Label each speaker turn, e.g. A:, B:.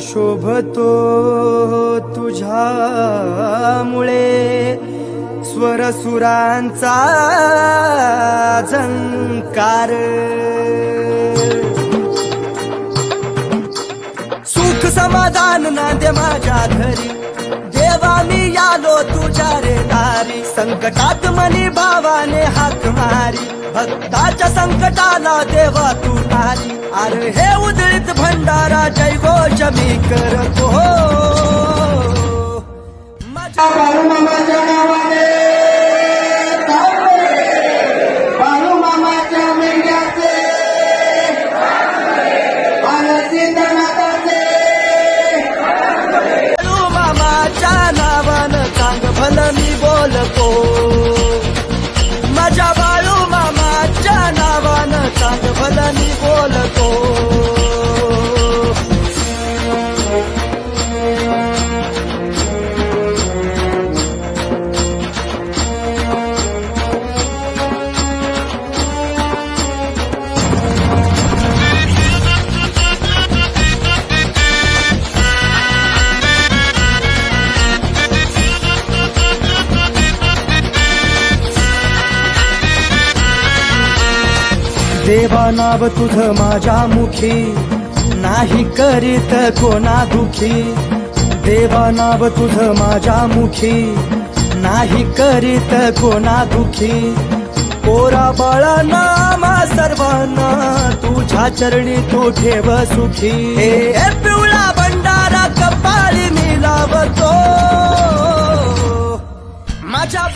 A: शोभतो तुझ्यामुळे. स्वरसुरांचा झंकार. सुख समाधान नांदे माझ्या घरी. देवा मी आलो तुझ्या रे दारी. संकटात मनी भावाने हाक मारी. भक्ताच्या संकटाला देवा तू तारी अरे हे उदळीत
B: भन सिद्धनाथाचे
A: बाळू मामाच्या नावानं चांग भलं मी बोलतो. देवा नाव तुझ माझ्या मुखी. नाही करीत कोणा दुखी. देवा नाव तुझ माझ्या मुखी. नाही करीत कोणा दुखी. पोरा बाळा नामा सर्वांना तुझ्या चरणी तू ठेव सुखी. हे पिवळा भंडारा कपाळी मिलावतो लावतो. माझ्या